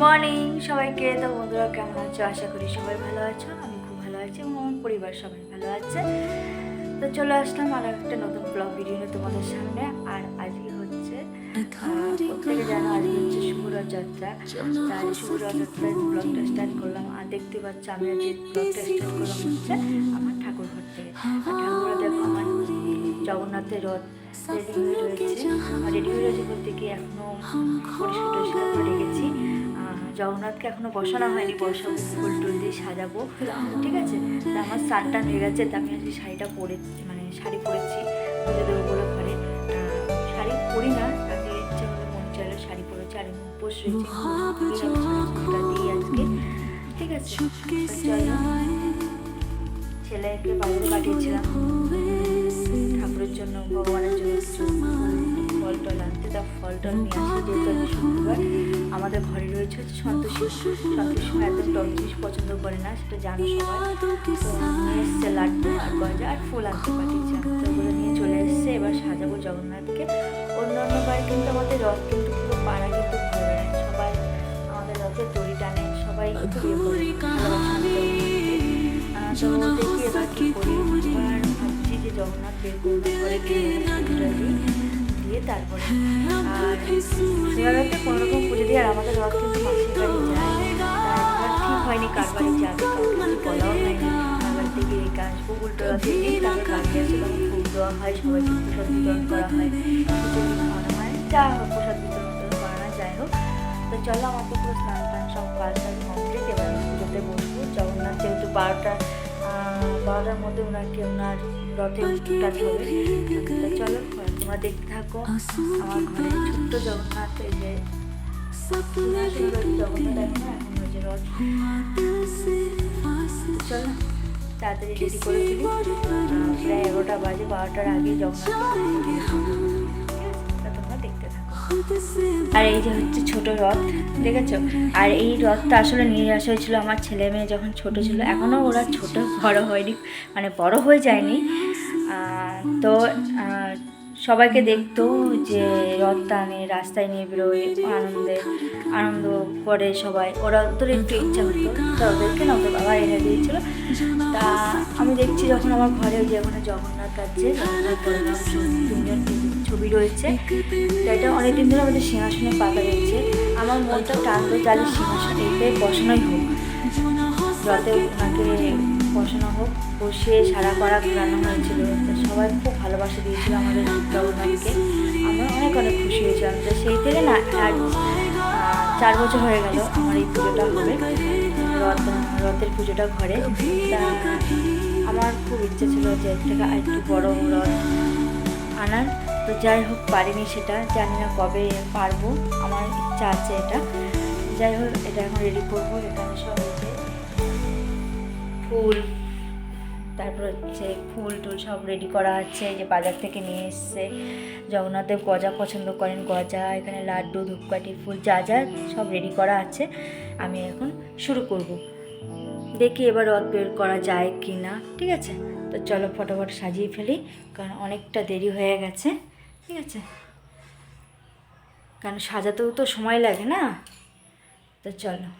Morning, সবাইকে তো বন্ধুরা কেমন আছো? আশা করি সবাই ভালো আছো, আমি খুব ভালো আছি এবং আমার পরিবার সবাই ভালো আছে। তো চলে আসলাম আর একটা নতুন ব্লগ ভিডিও তোমাদের সামনে। আর আজকে হচ্ছে করলাম, আর দেখতে স্টার্ট করলাম হচ্ছে আমার থেকে আমার জগন্নাথের রথ রেডি হয়ে রয়েছে। আর রেডি হয়ে রয়েছে বলতে কি এখনও পরিষ্কার করে রেখেছি। জগন্নাথকে এখনও বসানো হয়নি বসাবো ফুল টুল দিয়ে সাজাবো। ঠিক আছে? তা আমার স্নান হয়ে গেছে তা আমি আজকে শাড়িটা পরে মানে শাড়ি পরেছি পুজো দেবো বলে ঘরে। শাড়ি পরি না আগে ইচ্ছে হলে মন চাইলে শাড়ি পরেছি আর উপোস রয়েছে দিই আজকে। ঠিক আছে? ছেলেকে বাইরে পাঠিয়েছিলাম। ঠাকুরের জন্য ভগবানের জন্য ফল টল আনতে তা ফল টল নিয়ে আসি যেহেতু আমাদের ঘরে রয়েছে হচ্ছে সন্তোষী। সন্তোষী একদম টক জিনিস পছন্দ করে না সেটা জানো সবাই। নিয়ে এসছে লাড্ডু আর গজা আর ফুল আনতে পাঠিয়েছিলাম তো ওগুলো নিয়ে চলে এসছে এবার সাজাবো জগন্নাথকে। অন্য অন্য বাড়ি কিন্তু আমাদের রথ কিন্তু পুরো পাড়া কিন্তু ঘুরে বেড়ায়। সবাই আমাদের রথের দড়ি টানে সবাই ভালোবাসা। আহ, দেখি এবার কি করি? ভাবছি যে জগন্নাথ বের করব করে দিয়ে তারপরে। আর এবারে কোনো রকম পুজো দিয়ে আর আমাদের রথ কিন্তু মাসির বাড়ি যায়। তার ঠিক হয়নি কার বাড়ি যাবে কিছু বলাও হয়নি বাড়ি থেকে রেখে আসব উল্টো রথে তারপর বাড়ি আসে ফুল দেওয়া হয় সবাইকে প্রসাদ বিতরণ করা হয়। খিচুড়ি খাওয়ানো হয় যা হোক প্রসাদ বিতরণ করা হয় যাই হোক। তো চলো আমার তো পুরো স্নান টান সব কাজ টাজ কমপ্লিট এবার পুজোতে বসবো। জগন্নাথ যেহেতু বারোটা বারোটার মধ্যে ওনাকে ওনার রথে উঠাতে হবে। চলো তোমরা দেখতে থাকো। আমার ঘরে ছোট্ট জগন্নাথ এই যে জগন্নাথ এখন ওই যে রথ। চলো তাড়াতাড়ি রেডি করে ফেলি। প্রায় এগারোটা বাজে বারোটার আগে জগন্নাথ আর এই যে হচ্ছে ছোট রথ, দেখেছ? আর এই রথটা আসলে নিয়ে আসা হয়েছিল আমার ছেলে মেয়ে যখন ছোট ছিল। এখনও ওরা ছোট, বড় হয়নি মানে বড় হয়ে যায়নি। তো সবাইকে দেখতো যে রথ টানে রাস্তায় নিয়ে বেরোয় আনন্দে, আনন্দ করে সবাই। ওরা ওদের একটু ইচ্ছা হতো, তা ওদেরকে না ওদের বাবা এনে দিয়েছিল। তা আমি দেখছি যখন আমার ঘরে যে ওখানে জগন্নাথ আছে তিনজন ছবি রয়েছে। এটা অনেকদিন ধরে আমাদের সিংহাসনে পাতা রয়েছে। আমার মনটা টানতো তাহলে সিংহাসনে বসানোই হোক। রথে ওনাকে বসানো হোক। বসিয়ে সারা পাড়া ঘোরানো হয়েছিল। সবাই খুব ভালোবাসা দিয়েছিল আমাদের জগন্নাথকে আমরা অনেক অনেক খুশি হয়েছিলাম। তো সেই থেকে না আজ চার বছর হয়ে গেল আমার এই পুজোটা হবে। রথ, রথের পুজোটা ঘরে। তা আমার খুব ইচ্ছে ছিল যে এর থেকে আর একটু বড় রথ আনার। তো যাই হোক, পারিনি সেটা। জানি না কবে পারব। আমার ইচ্ছা আছে এটা। যাই হোক, এটা এখন রেডি করব। এখানে সব ফুল তারপর হচ্ছে ফুল টুল সব রেডি করা আছে যে বাজার থেকে নিয়ে এসছে। জগন্নাথদেব গজা পছন্দ করেন, গজা, এখানে লাড্ডু, ধূপকাঠি, ফুল, যা যা সব রেডি করা আছে। আমি এখন শুরু করব। দেখি এবার রথ বের করা যায় কি না ঠিক আছে? তো চলো ফটোফট সাজিয়ে ফেলি, কারণ অনেকটা দেরি হয়ে গেছে, ঠিক আছে? কারণ সাজাতেও তো সময় লাগে না? তো চলো।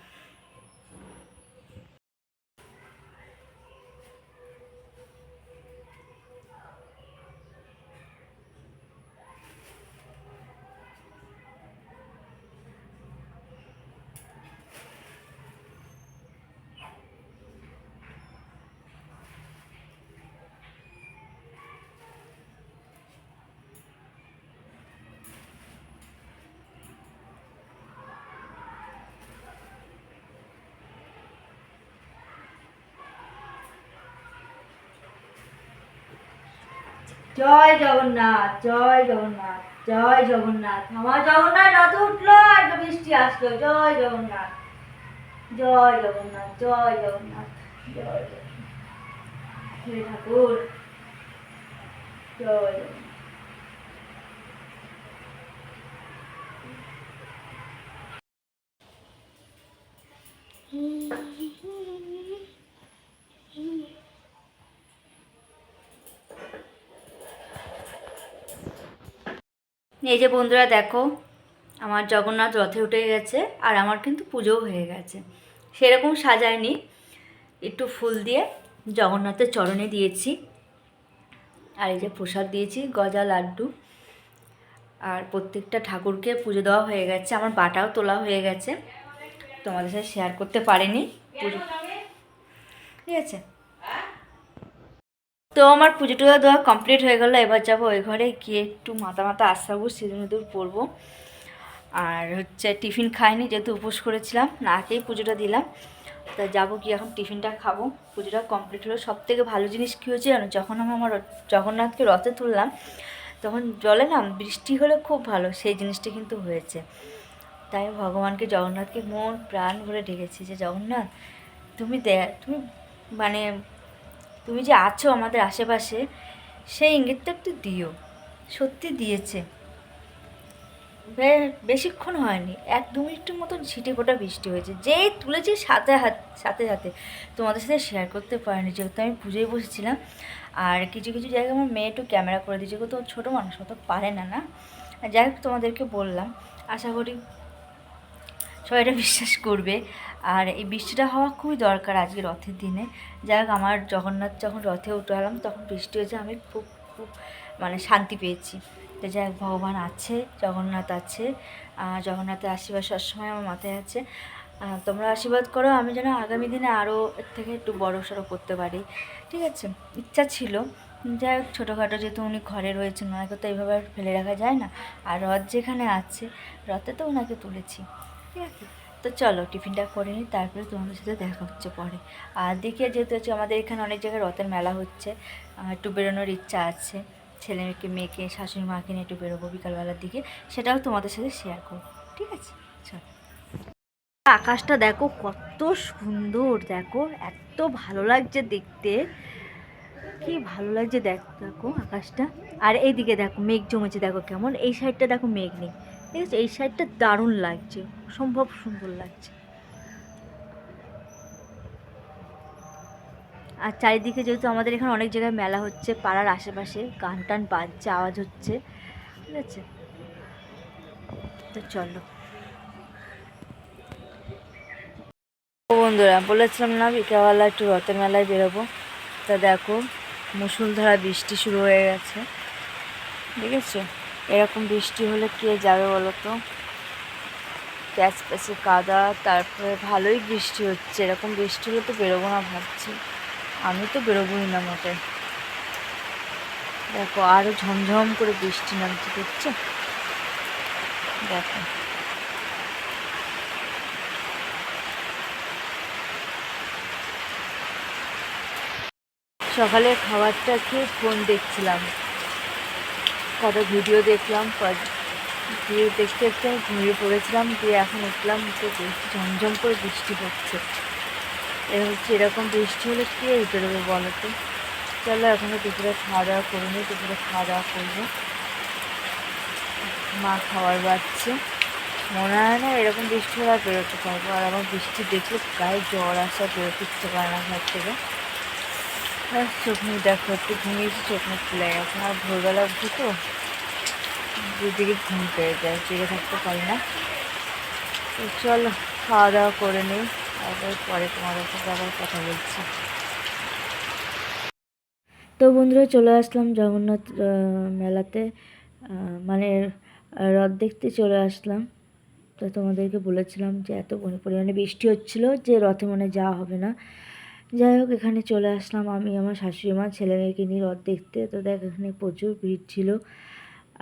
জয় জগন্নাথ জয় জগন্নাথ জয় জগন্নাথ। আমার জগন্নাথ রথ উঠল, আর বৃষ্টি আসলো। জয় জগন্নাথ জয় জগন্নাথ জয় জগন্নাথ জয় জগন্নাথ। হে ঠাকুর, জয় জগন্নাথ। এই যে বন্ধুরা দেখো, আমার জগন্নাথ রথে উঠে গেছে আর আমার কিন্তু পুজোও হয়ে গেছে। সেরকম সাজায়নি, একটু ফুল দিয়ে জগন্নাথের চরণে দিয়েছি। আর এই যে প্রসাদ দিয়েছি, গজা, লাড্ডু। আর প্রত্যেকটা ঠাকুরকে পুজো দেওয়া হয়ে গেছে, আমার বাটাও তোলা হয়ে গেছে। তোমাদের সাথে শেয়ার করতে পারিনি। ঠিক আছে? তো আমার পুজো টুজো দেওয়া কমপ্লিট হয়ে গেলো। এবার যাব ওই ঘরে গিয়ে একটু মাথা মাথা আসাবো, সিঁদুর পরবো। আর হচ্ছে টিফিন খাইনি, যেহেতু উপোস করেছিলাম, না খেয়েই পুজোটা দিলাম। তা যাব কি এখন টিফিনটা খাব। পুজোটা কমপ্লিট হলো। সব থেকে ভালো জিনিস কী হয়েছে জানো? যখন আমি আমার জগন্নাথকে রথে তুললাম, তখন জলে না বৃষ্টি হলে খুব ভালো, সেই জিনিসটা কিন্তু হয়েছে। তাই ভগবানকে, জগন্নাথকে মন প্রাণ ভরে ডেকেছি যে, জগন্নাথ, তুমি দে তুমি মানে তুমি যে আছো আমাদের আশেপাশে, সেই ইঙ্গিতটা একটু দিও। সত্যি দিয়েছে। বে- বেশিক্ষণ হয়নি, এক দু মিনিটের মতন ছিটে ফোটা বৃষ্টি হয়েছে। যেই তুলেছি সাথে হাত, সাথে সাথে। তোমাদের সাথে শেয়ার করতে পারিনি, যেহেতু আমি পুজোয় বসেছিলাম। আর কিছু কিছু জায়গায় আমার মেয়ে একটু ক্যামেরা করে দিয়েছে তো ছোটো মানুষ অত পারে না না? যাই হোক, তোমাদেরকে বললাম। আশা করি সবাই এটা বিশ্বাস করবে। আর এই বৃষ্টিটা হওয়া খুবই দরকার আজকে রথের দিনে। যাই হোক, আমার জগন্নাথ যখন রথে উঠলাম তখন বৃষ্টি হয়েছে, আমি খুব খুব মানে শান্তি পেয়েছি। তো যাই হোক, ভগবান আছে, জগন্নাথ আছে। জগন্নাথের আশীর্বাদ সবসময় আমার মাথায় আছে। তোমরা আশীর্বাদ করো, আমি যেন আগামী দিনে আরও এর থেকে একটু বড়ো সড়ো করতে পারি। ঠিক আছে, ইচ্ছা ছিল। যাই হোক, ছোটোখাটো যেহেতু উনি ঘরে রয়েছেন, ওনাকে তো এইভাবে ফেলে রাখা যায় না। আর রথ যেখানে আছে, রথে তো ওনাকে তুলেছি। ঠিক আছে? তো চলো, টিফিনটা করে নিই, তারপরে তোমাদের সাথে দেখা হচ্ছে পরে। আর দেখে যেহেতু হচ্ছে আমাদের এখানে অনেক জায়গায় রথের মেলা হচ্ছে একটু বেরোনোর ইচ্ছা আছে। ছেলে মেয়েকে, শাশুড়ি মাকে নিয়ে একটু বেরোবো বিকালবেলার দিকে, সেটাও তোমাদের সাথে শেয়ার করব, ঠিক আছে? চলো। আকাশটা দেখো, কত সুন্দর, দেখো, এত ভালো লাগছে দেখতে। কি ভালো লাগছে দেখো আকাশটা। আর এইদিকে দেখো, মেঘ জমেছে, দেখো কেমন। এই সাইডটা দেখো মেঘ নেই। ঠিক আছে এই সাইডটা দারুণ লাগছে, সম্ভব সুন্দর লাগছে। আর চারিদিকে যেহেতু আমাদের এখানে অনেক জায়গায় মেলা হচ্ছে, পাড়ার আশেপাশে গান টান বাজছে, আওয়াজ হচ্ছে, ঠিক আছে? তো চলো। বন্ধুরা, বলেছিলাম না বিকালবেলা একটু রথের মেলায় বেরোবো? তা দেখো, মুসুলধারা বৃষ্টি শুরু হয়ে গেছে দেখেছ এরকম বৃষ্টি হলে কে যাবে বলো তো প্যাচ প্যাচে কাদা, তারপরে ভালোই বৃষ্টি হচ্ছে। এরকম বৃষ্টি হলে তো বেরোবো না ভাবছি। আমি তো বেরোবোই না মোটে। দেখো আরও ঝমঝম করে বৃষ্টি নামছে দেখছ। দেখো। সকালে খাবারটা খেয়ে ফোন দেখছিলাম। কত ভিডিও দেখলাম দিয়ে দেখতে দেখতে আমি ঘুমিয়ে পড়েছিলাম, দিয়ে এখন উঠলাম তো বৃষ্টি ঝমঝম করে বৃষ্টি পড়ছে। এরকম বৃষ্টি হলে কে বেরোবে বলো তো? চলো এখনও দুপুরে খাওয়া দাওয়া করে নিই, দুপুরে খাওয়া দাওয়া করব। মা খাবার বাড়ছে। মনে হয় না এরকম বৃষ্টি হলে আর বেরোতে পারব। আর আমার বৃষ্টি দেখলে গায়ে জ্বর আসা বেরোতে ইচ্ছে পারে না ঘর থেকে। চোখ মুখ দেখো, একটু ঘুমিয়েছি, চোখ মুখ খুলে গেছে। আর ভোরবেলা উঠি তো দুদিকে ঘুম পেয়ে যায়, জেগে থাকতে পারি না। তো চলো, খাওয়া দাওয়া করে নিই, তারপরে পরে তোমাদের সাথে আবার কথা বলছি। তো বন্ধুরা, চলে আসলাম জগন্নাথ মেলাতে। মানে রথ দেখতে চলে আসলাম। তো তোমাদেরকে বলেছিলাম যে এত পরিমাণে বৃষ্টি হচ্ছিল যে রথে মনে যাওয়া হবে না। যাই হোক, এখানে চলে আসলাম আমি, আমার শাশুড়ি মা, ছেলে মেয়েকে নিয়ে রথ দেখতে। তো দেখ, এখানে প্রচুর ভিড় ছিল।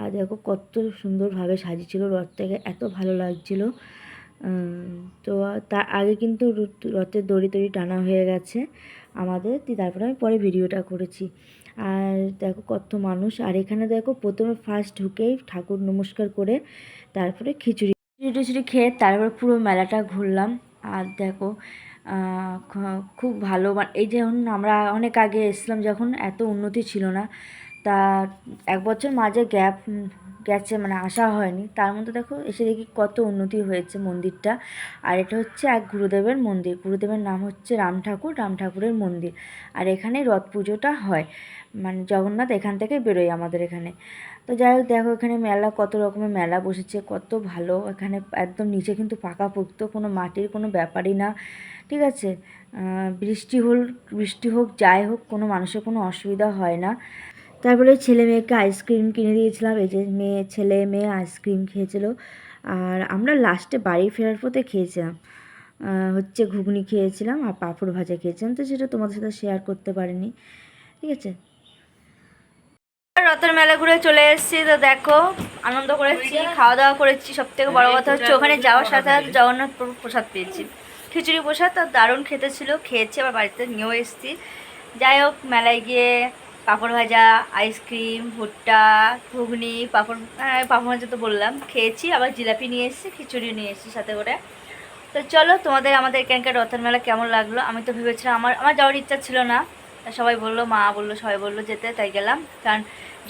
আর দেখো কত সুন্দরভাবে সাজিয়েছিল, রথটাকে এত ভালো লাগছিল। তো তার আগে কিন্তু রথের দড়ি তড়ি টানা হয়ে গেছে আমাদের তারপরে আমি পরে ভিডিওটা করেছি। আর দেখো কত মানুষ, আর এখানে দেখো প্রথমে ফার্স্ট ঢুকেই ঠাকুর নমস্কার করে তারপরে খিচুড়ি। খিচুড়ি টিচুড়ি খেয়ে তারপর পুরো মেলাটা ঘুরলাম। আর দেখো খুব ভালো এই যেমন আমরা অনেক আগে এসেছিলাম যখন, এত উন্নতি ছিল না। তা এক বছর মাঝে গ্যাপ, গেছে মানে আসা হয়নি, তার মধ্যে দেখো এসে দেখি কত উন্নতি হয়েছে মন্দিরটা। আর এটা হচ্ছে এক গুরুদেবের মন্দির, গুরুদেবের নাম হচ্ছে রাম ঠাকুর, রাম ঠাকুরের মন্দির। আর এখানে রথ পুজোটা হয় মানে জগন্নাথ এখান থেকে বেরোয় আমাদের এখানে। তো যাই হোক, দেখো এখানে মেলা, কত রকমের মেলা বসেছে, কত ভালো, এখানে একদম নিচে কিন্তু পাকা পোক্ত কোনো মাটির কোনো ব্যাপারই না, ঠিক আছে? বৃষ্টি হল, বৃষ্টি হোক, যাই হোক, কোনো মানুষের কোনো অসুবিধা হয় না। তারপরে ছেলে মেয়েকে আইসক্রিম কিনে দিয়েছিলাম। এই যে মেয়ে, ছেলে মেয়ে আইসক্রিম খেয়েছিল। আর আমরা লাস্টে বাড়ি ফেরার পথে খেয়েছিলাম। হচ্ছে ঘুগনি খেয়েছিলাম আর পাঁপড় ভাজা খেয়েছিলাম। তো সেটা তোমাদের সাথে শেয়ার করতে পারিনি। ঠিক আছে? রথের মেলা ঘুরে চলে এসেছি। তো দেখো, আনন্দ করেছি খাওয়া দাওয়া করেছি। সব থেকে বড় কথা হচ্ছে ওখানে যাওয়ার সাথে সাথে জগন্নাথ প্রসাদ পেয়েছি। খিচুড়ি প্রসাদ আর দারুণ খেতে ছিল। খেয়েছি, আবার বাড়িতে নিয়েও এসেছি। যাই হোক, মেলায় গিয়ে পাঁপড় ভাজা আইসক্রিম ভুট্টা ঘুগনি পাঁপড় হ্যাঁ, পাঁপড় ভাজা তো বললাম। খেয়েছি আবার জিলাপি নিয়ে এসেছি খিচুড়ি নিয়ে এসেছি সাথে করে। তো চলো তোমাদের আমাদের এখানকার রথের মেলা কেমন লাগল? আমি তো ভেবেছিলাম আমার আমার যাওয়ার ইচ্ছা ছিল না। সবাই বলল মা বলল সবাই বলল যেতে তাই গেলাম। কারণ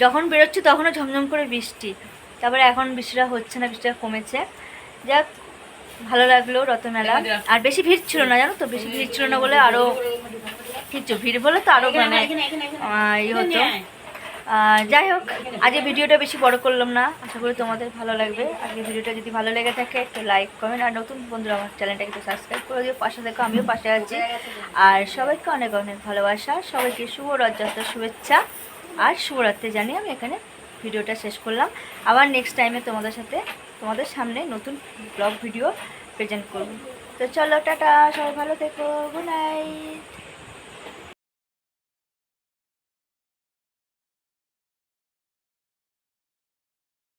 যখন বেরোচ্ছি তখনও ঝমঝম করে বৃষ্টি। তারপরে এখন বৃষ্টিটা হচ্ছে না বৃষ্টিটা কমেছে। যাক ভালো লাগল রথ মেলা। আর বেশি ভিড় ছিল না জানো তো? বেশি ভিড় ছিল না বলে আরও কিছু ভিড় বলে তো আরও মানে ইয়ে হতো। যাই হোক আজকে ভিডিওটা বেশি বড় করলাম না। আশা করি তোমাদের ভালো লাগবে। আজকে ভিডিওটা যদি ভালো লেগে থাকে একটু লাইক কমেন্ট আর নতুন বন্ধুরা আমার চ্যানেলটাকে একটু সাবস্ক্রাইব করে দিও। পাশে দেখো আমিও পাশে আছি। আর সবাইকে অনেক অনেক ভালোবাসা। সবাইকে শুভ রথযাত্রার শুভেচ্ছা। আর শুভরাত্রি জানিয়ে আমি এখানে ভিডিওটা শেষ করলাম। আবার নেক্সট টাইমে তোমাদের সাথে তোমাদের সামনে নতুন ব্লগ ভিডিও প্রেজেন্ট করব। তো চলো টাটা। সবাই ভালো থেকো। Good night